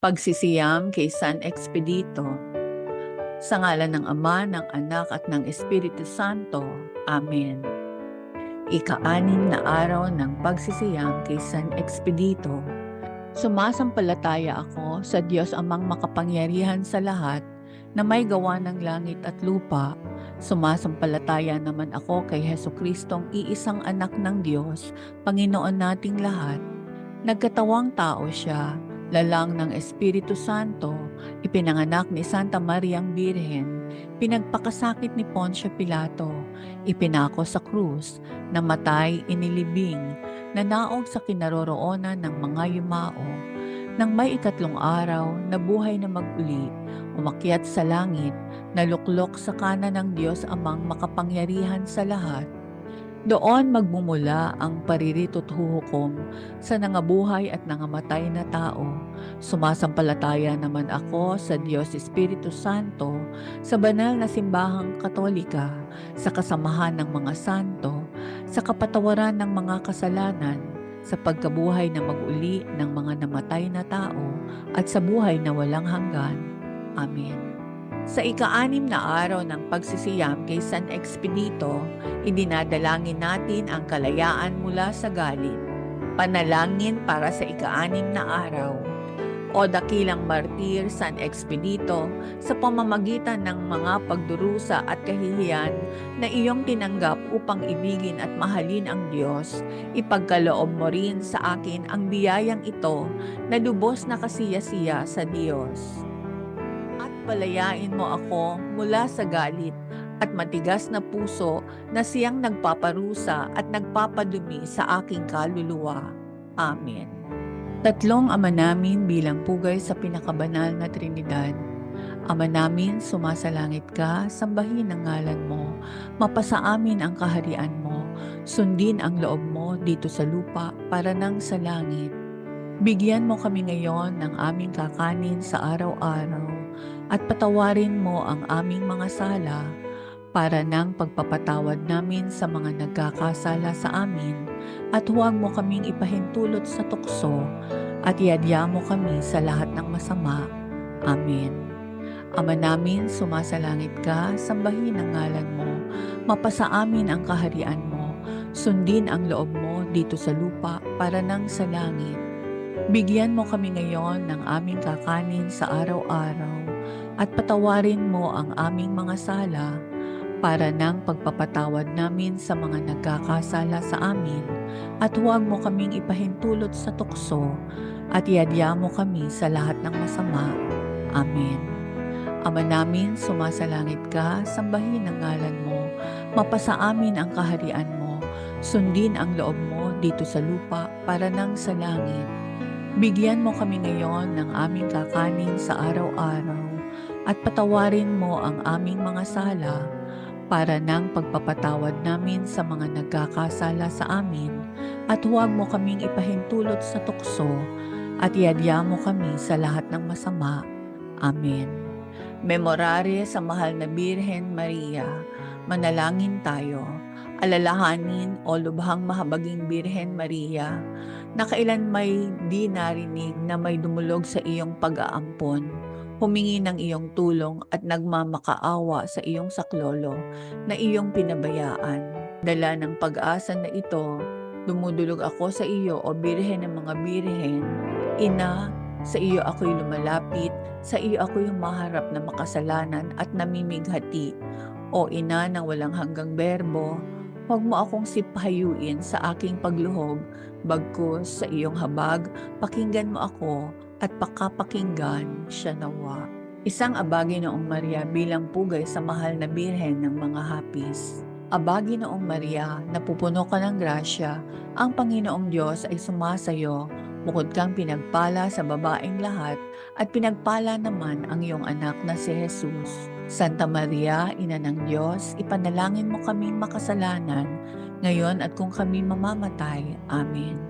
Pagsisiyam kay San Expedito. Sa ngalan ng Ama, ng Anak at ng Espiritu Santo. Amen. Ika-anim na araw ng pagsisiyam kay San Expedito. Sumasampalataya ako sa Diyos amang makapangyarihan sa lahat na may gawa ng langit at lupa. Sumasampalataya naman ako kay Heso Kristong iisang anak ng Diyos, Panginoon nating lahat. Nagkatawang tao siya, lalang ng Espiritu Santo, ipinanganak ni Santa Mariang Birhen, pinagpakasakit ni Poncio Pilato, ipinako sa krus, namatay, inilibing, nanaog sa kinaroroonan ng mga yumao. Nang may ikatlong araw, nabuhay na maguli, umakyat sa langit, naluklok sa kanan ng Diyos amang makapangyarihan sa lahat. Doon magmumula ang paririto't huhukom sa nangabuhay at nangamatay na tao. Sumasampalataya naman ako sa Diyos Espiritu Santo, sa banal na simbahang katolika, sa kasamahan ng mga santo, sa kapatawaran ng mga kasalanan, sa pagkabuhay na maguli ng mga namatay na tao, at sa buhay na walang hanggan. Amen. Sa ika-anim na araw ng pagsisiyam kay San Expedito, idinadalangin natin ang kalayaan mula sa galit. Panalangin para sa ika-anim na araw. O dakilang martir San Expedito, sa pamamagitan ng mga pagdurusa at kahihiyan na iyong tinanggap upang ibigin at mahalin ang Diyos, ipagkaloob mo rin sa akin ang biyayang ito na lubos na kasiyasiya sa Diyos palayain mo ako mula sa galit at matigas na puso na siyang nagpaparusa at nagpapadumi sa aking kaluluwa. Amen. Tatlong ama namin bilang pugay sa pinakabanal na Trinidad. Ama namin, sumasalangit ka, sambahin ang ngalan mo, mapasa amin ang kaharian mo, sundin ang loob mo dito sa lupa para nang sa langit. Bigyan mo kami ngayon ng aming kakanin sa araw-araw at patawarin mo ang aming mga sala para ng pagpapatawad namin sa mga nagkakasala sa amin at huwag mo kaming ipahintulot sa tukso at iadya mo kami sa lahat ng masama. Amen. Ama namin, sumasalangit ka, sambahin ang ngalan mo, mapasa amin ang kaharian mo, sundin ang loob mo dito sa lupa para nang sa langit. Bigyan mo kami ngayon ng aming kakanin sa araw-araw at patawarin mo ang aming mga sala para ng pagpapatawad namin sa mga nagkakasala sa amin at huwag mo kaming ipahintulot sa tukso at iadya mo kami sa lahat ng masama. Amen. Ama namin, sumasalangit ka, sambahin ang ngalan mo, mapasa amin ang kaharian mo, sundin ang loob mo dito sa lupa para nang sa langit. Bigyan mo kami ngayon ng aming kakanin sa araw-araw at patawarin mo ang aming mga sala para ng pagpapatawad namin sa mga nagkakasala sa amin at huwag mo kaming ipahintulot sa tukso at iadya mo kami sa lahat ng masama. Amen. Memorare sa mahal na Birhen Maria, manalangin tayo, alalahanin o lubhang mahabaging Birhen Maria, na kailan may di narinig na may dumulog sa iyong pag-aampon humingi ng iyong tulong at nagmamakaawa sa iyong saklolo na iyong pinabayaan. Dala ng pag-asa na ito, dumudulog ako sa iyo o birhen ng mga birhen, ina, sa iyo ako'y lumalapit, sa iyo ako'y humaharap na makasalanan at namimighati. O ina ng walang hanggang berbo, huwag mo akong sipahayuin sa aking pagluhog, bagkus sa iyong habag, pakinggan mo ako at pakapakinggan siya nawa. Isang abagi noong Maria bilang pugay sa mahal na birhen ng mga hapis. Abagi noong Maria, napupuno ka ng grasya, ang Panginoong Diyos ay sumasayo, bukod kang pinagpala sa babaeng lahat, at pinagpala naman ang iyong anak na si Jesus. Santa Maria, Ina ng Diyos, ipanalangin mo kaming makasalanan, ngayon at kung kami mamamatay. Amen.